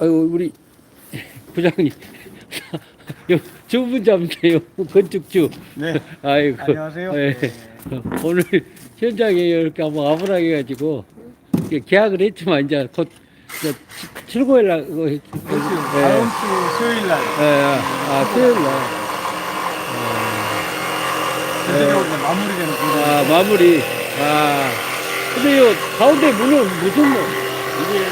아유 우리 부장님 주분 잡으세요 건축주 네. 아이고 안녕하세요. 예. 네. 오늘 현장에 이렇게 한번 해가지고 이렇게 계약을 했지만 이제 곧 이제 7고일 날 그거 했- 예. 다음 주 수요일 날 예, 아 수요일 날 드디어 이제 마무리되는 공간. 아, 마무리. 아. 근데 요 가운데 문은 무슨 뭐? 이게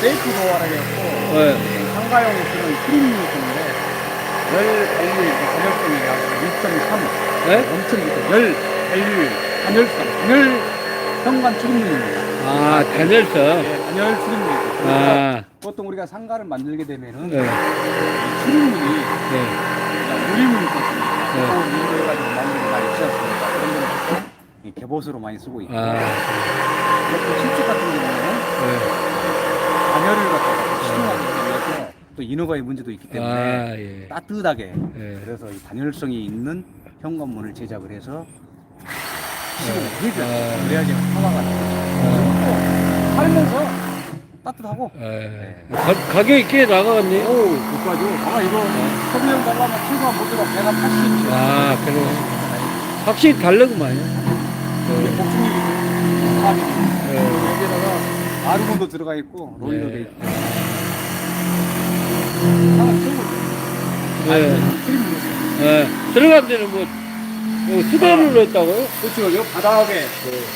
세이프 도어라 해갖고 예. 상가용 그런 유니폼인데 열 발률 단열성이 약 1.3 예? 엄청 열 발률 단열성 단열 현관 출입문입니다. 아, 단열성. 예, 단열 출입문이죠. 아, 보통 우리가 상가를 만들게 되면은 예, 출입문이 예. 유리문이 있거든요. 네. 그 위로 해가지고 마무리가 많이 있지 않습니까? 그런 데는 보통 이 개보수로 많이 쓰고 있고 아, 이렇게 신축 같은 경우는 예. 단열을 갖다가 시중하기 위해서 또 인허가의 문제도 있기 때문에 아, 예. 따뜻하게 예. 그래서 이 단열성이 있는 현관문을 제작을 해서 시공을 아. 해줘요. 그래야지 화가가 나죠. 살면서 따뜻하고 예. 가, 가격이 꽤 나가겠네. 오, 국가죠. 아마 이거 소비용 달라면 최소한 모두가 180. 아, 그래. 확실히 다르구만. 이게 복층률이 4 예. 아르곤도 들어가 있고 로이도 네. 돼 있고. 하나 최고죠. 예. 크림으로. 예. 들어간 데는 뭐, 뭐 수대로 했다고요? 그렇죠. 요 바닥에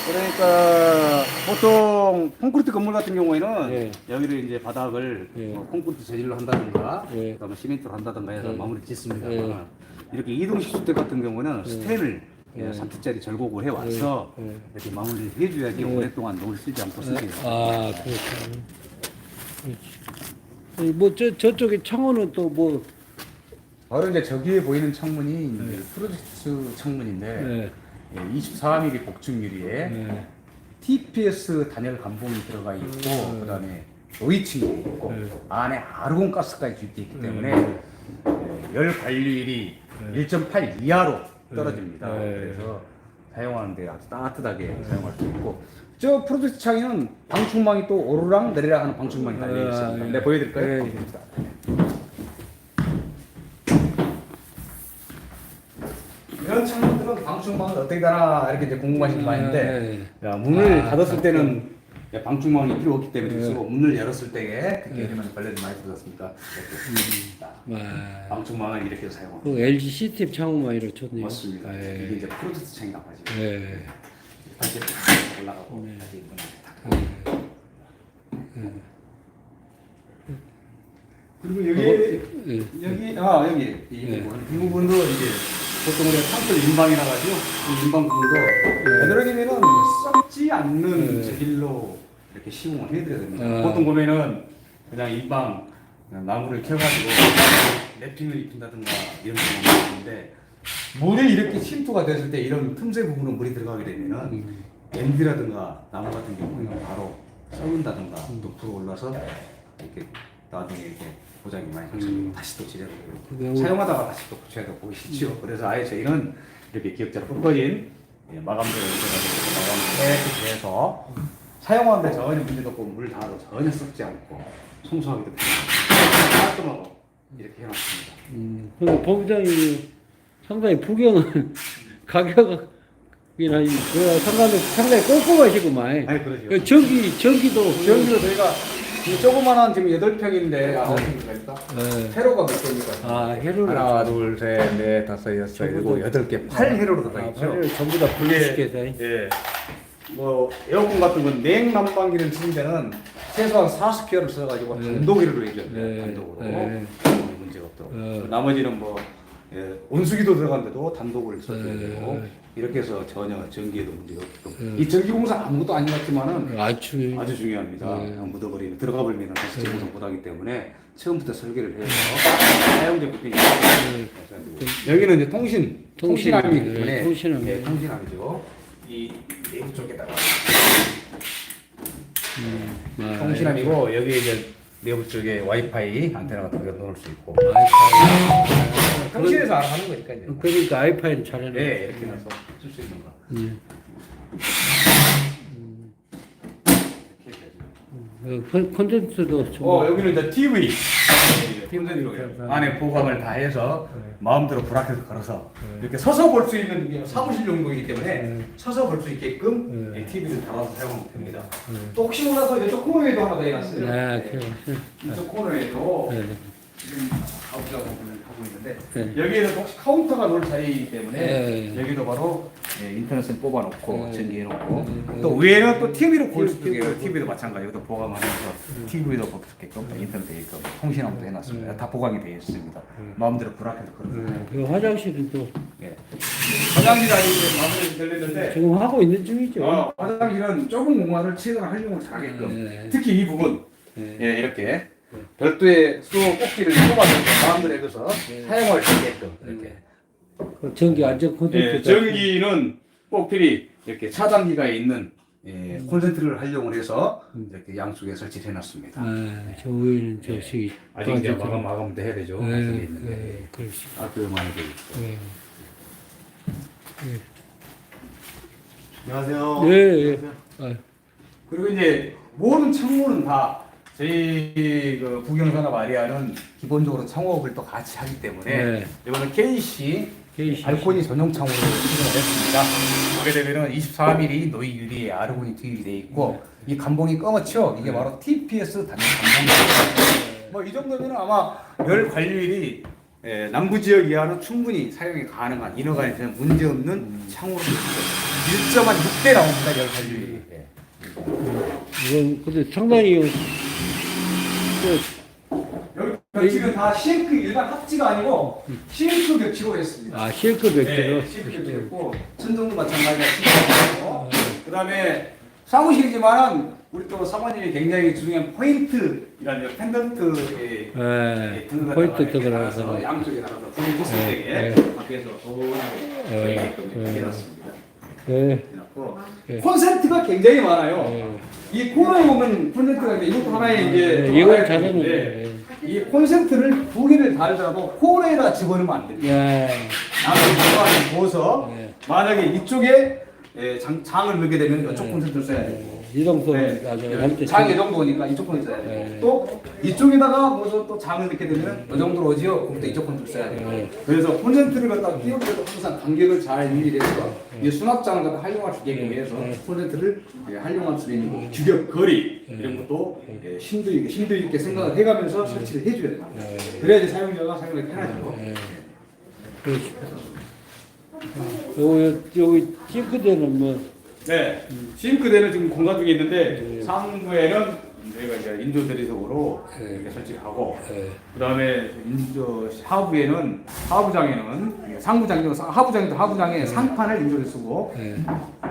그러니까 보통 콘크리트 건물 같은 경우에는 예. 여기를 이제 바닥을 예. 뭐 콘크리트 재질로 한다든가 예. 그다음에 시멘트로 한다든가 해서 예. 마무리 짓습니다. 예. 이렇게 이동식 주택 같은 경우는 스텐을 예. 3층짜리 절곡을 해 와서 예. 예. 이렇게 마무리를 해줘야지 예. 오랫동안 노를 쓰지 않고 쓰게. 아, 그렇죠. 그렇지. 뭐, 저, 저쪽에 창호는 또 뭐, 바로 이제 저기에 보이는 창문이 이제 프로젝트 창문인데 예. 예, 24mm 복층 유리에 예. TPS 단열 감봉이 들어가 있고 그다음에 노이층이 있고 네. 안에 아르곤 가스까지 주입되어 있기 때문에 네. 예, 열 관리율이 1.8 이하로 떨어집니다. 네. 그래서 사용하는데 아주 따뜻하게 사용할 수 있고 저 프로젝트 창에는 방충망이 또 오르락 내리락 하는 방충망이 달려 아, 있습니다. 예. 네, 보여드릴까요? 네. 보여드립니다. 이런 창문들은 방충망을 어떻게 달아 이렇게 이제 궁금하신 거 아닌데 네. 야, 문을 아, 닫았을 때는 야, 방충망이 필요 없기 때문에 네. 쓰고 문을 열었을 때에 그게 이러면 걸레도 많이 들었습니까? 이렇게 자, 와. 방충망은 이렇게 사용합니다. 그 LG 시스템 창호만 이렇게 좋네요. 맞습니다. 예. 이게 이제 프로젝트 창이라고 하죠. 예. 다시 올라가고 네. 다시 문을 닫고. 그리고 여기 예. 여기 아 여기 이 네. 부분 이 부분도 이제 보통 우리가 창틀 인방이라 가지고 이 인방 부분도 되도록이면은 썩지 않는 네. 재질로 이렇게 시공을 해드려야 됩니다. 아. 보통 보면은 그냥 인방 그냥 나무를 켜가지고 랩핑을 입힌다든가 이런 경우가 있는데 물에 이렇게 침투가 됐을 때 이런 틈새 부분은 물이 들어가게 되면은 밴드라든가 나무 같은 경우는 바로 썩는다든가 또 불어 올라서 이렇게 나중에 이렇게 고장이 많이 발생되고 다시 또 지려고 그게 사용하다가 다시 또 고쳐야 되고 보이시죠? 그래서 아예 저희는 이렇게 기억자로 꺾어진 예, 마감대를 이렇게 마감 깨끗이 해서 사용하는데 전혀 문제도 없고 물 닿아도 전혀 썩지 않고 청소하기도 편하고 깔끔하고 이렇게 해놨습니다. 음. 근데 범장이 상당히 부경은 가격이나 이- 그 상당히 상당히 꼼꼼하시구만. 아니 그러죠. 그 전기 전기도 여기서 저희가 이 조그만한 지금 8평인데 아홉 평입니까? 예. 회로가 몇 개입니까? 아 해로를 하나, 둘, 셋, 넷, 다섯, 여섯, 일곱, 여덟 개, 팔 들어가 아, 있죠. 팔을 전부 다 분리시켜서 예. 뭐 에어컨 같은 건 냉 난방기를 쓰는 데는 최소한 40개를 써가지고 네. 단독으로 해줘야 돼요. 네. 단독으로 네. 아무 문제가 없도록. 네. 나머지는 뭐 예, 온수기도 들어간데도 단독을 써줘야 네. 되고 이렇게 해서 전혀 전기에도 문제가 없고 네. 이 전기공사 아무것도 아닌 것 같지만은 아주 아주 중요합니다. 네. 그냥 묻어버리면 들어가 버리면 다시 재구성 못하기 때문에 처음부터 설계를 해서 네. 사용자 부팅이 여기는 이제 통신 통신, 통신함이기 네, 때문에 통신함. 예, 통신함이죠. 이 내부 쪽에다가 아, 통신함이고 여기 이제 내부 쪽에 와이파이 안테나 같은 거 넣을 수 있고. 통신에서 알아 하는 거니까 이제 그러니까 아이파이는 잘하네. 네 이렇게 해서 쓸 수 있는 거. 음. 이렇게 해야죠. 그 콘- 콘텐츠도 좀. 어 여기는 이제 TV 콘센트로 안에 보강을 다 해서 네. 마음대로 브라켓을 걸어서 네. 이렇게 서서 볼 수 있는 이게 사무실 용도이기 때문에 네. 서서 볼 수 있게끔 네. TV를 달아서 사용하면 됩니다. 네. 또 혹시 몰라서 이쪽 코너에도 하나 더 해놨어요. 아, 그래. 이쪽 코너에도 네. 지금 가보자고 하고 있는데 네. 여기에는 혹시 카운터가 놓을 자리이기 때문에 네. 여기도 바로 예, 인터넷을 뽑아놓고 네. 전기해놓고 네. 또 위에는 또 TV로 볼 수도 있고 TV도 마찬가지 여기도 보강하면서 TV도 볼 수 있게끔 인터넷 되게끔 통신함도 해놨습니다. 네. 다 보강이 되어 있습니다. 네. 마음대로 걸어. 네. 그 화장실은 또 예. 화장실 아직 마무리 되려는데 지금 하고 있는 중이죠. 어, 화장실은 좁은 공간을 최대한 활용을 잘하게끔 네. 특히 이 부분 네. 예, 이렇게 별도의 수호 꼭지를 뽑아서 마음대로 해서 네. 사용할 수 있게끔 이렇게 그 전기 안전 콘텐츠. 예, 전기는 꼭필히 이렇게 차단기가 있는 예, 콘센트를 활용을 해서 이렇게 양쪽에 설치해 놨습니다. 아, 저 위에는 저 시. 아직 이제 마감 마감도 해야 되죠. 네, 안쪽에 있는데 네, 그렇지. 아주 많이 돼 있고. 네. 안녕하세요. 네, 예. 아, 그리고 이제 모든 창문은 다 저희 그 부경사나 마리아는 기본적으로 창호업을 또 같이 하기 때문에 네. 이거는 KC KC. 발코니 전용 창호를 시공을 했습니다. 보게 되면은 24mm 노이 유리에 아르고니 투입이 돼 있고 이 감봉이 검었죠. 이게 바로 TPS 단일 감봉입니다. 뭐 이 정도면 아마 열 관리율이 예, 남부 지역 이하는 충분히 사용이 가능한 인허가에서는 문제 없는 창호로 1.6대 나옵니다 열 관리율이. 예. 이건 근데 상당히 그, 여기 벽지는 다 싱크 일반 합지가 아니고 싱크 벽지로 했습니다. 아 실크 벽지로. 네, 싱크 벽지였고 천정도 마찬가지가 싱크고 그다음에 사무실이지만 우리 또 사모님이 굉장히 중요한 포인트라는 펜던트의 네. 등을 포인트 등을 하서. 양쪽에 달아서 때에 네. 밖에서 보이게끔 네. 이렇게 해놨습니다. 네. 해놨고 네. 콘센트가 굉장히 많아요. 네. 이 코너에 보면 콘센트가 있는데 이것도 하나의 이제 좀 네, 이건 잘하는 되는데 거예요. 이 콘센트를 두 개를 달더라도 코너에다 집어넣으면 안 됩니다. 야. 나머지 공간을 부어서 네. 만약에 이쪽에 예, 장, 장을 넣게 되면 이쪽 콘센트를 써야 되고 이동도 네. 아주 할 때. 장이 이 정도니까 이쪽 콘센트 써야 되고 네. 또 이쪽에다가 뭐또 장을 넣게 되면 이 정도로 오지요 그럼 또 이쪽 콘센트 써야 되고 네. 그래서 콘센트를 갖다 때도 항상 간격을 잘 유지해서 이 수납장을 갖다 활용할 수 있게끔 해서 네. 콘센트를 예, 활용할 수 있는 규격 거리 이런 것도 예, 심도 있게 심도 있게 생각을 해가면서 설치를 해줘야 돼요 네. 그래야지 사용자가 사용하기 편하죠 네. 그렇지. 요, 여기 싱크대는 뭐, 네, 싱크대는 지금 공간 중에 있는데 네. 상부에는 저희가 이제 인조 대리석으로 네. 이렇게 설치를 하고 예. 그다음에 인조 하부에는 하부장에는 상부장도 하부장도 하부장에 상판을 인조를 쓰고 예.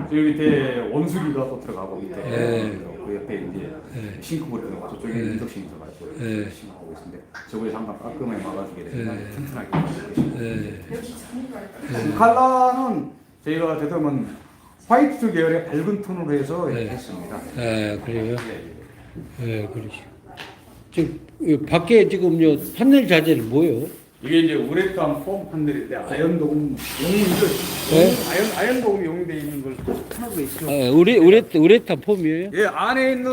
저기 밑에 원수기가 또 들어가고 밑에 네. 그 옆에 이제 네. 싱크볼이 들어가고 저쪽에 네. 인덕션이 들어가 있고 네. 싱크하고 있는데 저거에 잠깐 깔끔하게 막아주게 되면 네. 튼튼하게 예. 그 컬러는 저희가 되도면 화이트 계열의 밝은 톤으로 해서 네. 이렇게 했습니다. 예, 그래요. 네. 예, 그러시. 지금 이 밖에 지금 요 판넬 자재는 뭐요? 이게 이제 우레탄 폼 판넬인데 아연 도금 용이를 네? 아연 아연 도금이 용되어 있는 걸 하나도 있죠. 아, 우레 우레 우레탄 폼이에요? 예 안에 있는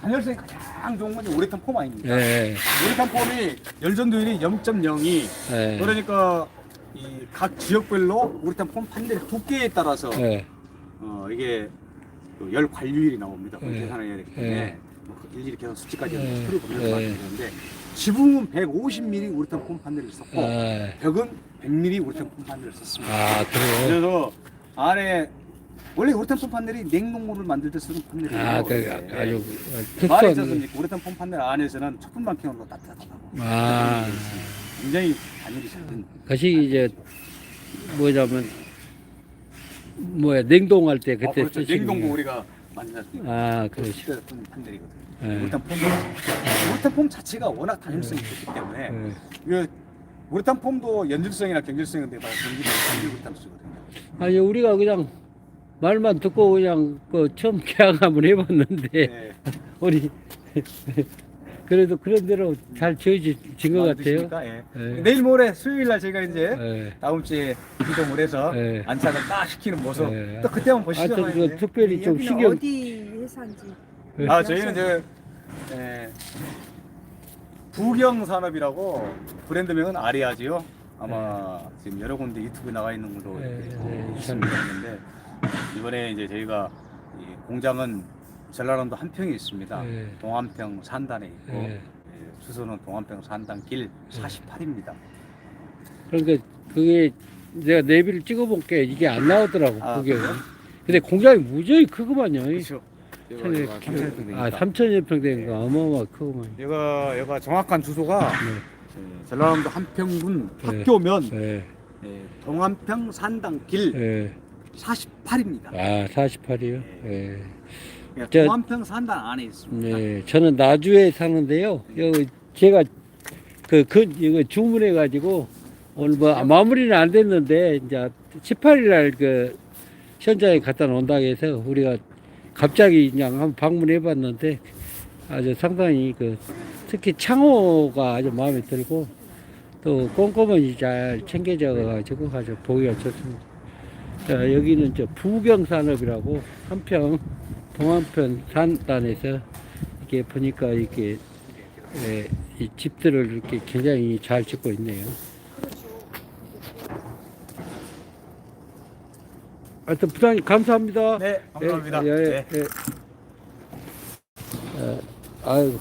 단열성이 가장 좋은 건 우레탄 폼 아닙니까? 예. 우레탄 폼이 열전 도율이 0.02 예. 그러니까 이 각 지역별로 우레탄 폼 판넬 두께에 따라서 예. 어 이게 그열 관리율이 나옵니다. 그 네. 계산을 해야 되기 네. 때문에 뭐 일일이 계산 수치까지 네. 풀을 보내서 네. 말씀드렸는데 지붕은 150mm 우레탄 폼 판넬을 썼고 아, 벽은 100mm 우레탄 폼 판넬을 썼습니다. 아 그래요. 그래서 안에 원래 우레탄 폼 판넬이 냉동물을 만들 때 쓰는 판넬이에요. 아, 그 네. 아주 말에 있어서 우레탄 폼 판넬 안에서는 초품 반경으로 따뜻하다고 아, 굉장히 단열이 작은 그것이 이제 뭐냐면 뭐야 냉동할 때 어, 그때 그렇죠. 쓰시는 냉동고 거. 우리가 만들었습니다. 아, 그 그렇지. 시대 같은 판넬이거든요. 네. 우레탄 폼 우레탄 폼 자체가 워낙 단열성이 좋기 때문에 예. 그 우레탄 폼도 연질성이나 경질성인데 다 경질을 우레탄 쓰거든요. 아니 우리가 그냥 말만 듣고 그냥 그 처음 계약 한번 해봤는데 네. 우리 그래도 그런 대로 잘 지어진 것 같아요. 만드시니까, 예. 예. 내일 모레 수요일 날 저희가 이제 예. 다음 주에 이동을 해서 예. 안착을 딱 시키는 모습 예. 또 그때 한번 보시죠. 하여튼 그 예. 특별히 좀 여기는 신경 어디 회사인지 아 저희는 이제 에, 부경 산업이라고 브랜드명은 아리아지요. 아마 지금 여러 군데 유튜브에 나가 있는 걸로 네, 이렇게 네, 있습니다. 있는데 이번에 이제 저희가 이 공장은 전라남도 한평에 있습니다. 네. 동안평 산단에 있고 네. 예, 주소는 동안평 산단 길 48입니다. 그러니까 그게 내가 내비를 찍어볼게 이게 안 나오더라고 아, 그게. 그래요? 근데 공장이 무지하게 크구만요. 그렇죠. 삼천여 평아 되니까. 3천여 평 되는 거 어마어마 크구만. 여기가 여기가 정확한 주소가 네. 예, 전라남도 한평군 네. 학교면 네. 예, 동안평 산단 길 네. 48입니다. 아 48이요. 네. 그러니까 저- 동안평 산단 안에 있습니다. 네. 저는 나주에 사는데요. 여기 제가 그, 그 이거 주문해 가지고 오늘 뭐 마무리는 안 됐는데 이제 18일 날 그 현장에 갖다 놓는다고 해서 우리가 갑자기 그냥 한번 방문해 봤는데 아주 상당히 그 특히 창호가 아주 마음에 들고 또 꼼꼼히 잘 챙겨져 가지고 아주 보기가 좋습니다. 자, 여기는 저 부경산업이라고 한평 동안편 산단에서 이렇게 보니까 이렇게 예, 이 집들을 이렇게 굉장히 잘 짓고 있네요. 하여튼 부장님 감사합니다. 네, 감사합니다. 예, 예, 네. 예. 어, 아유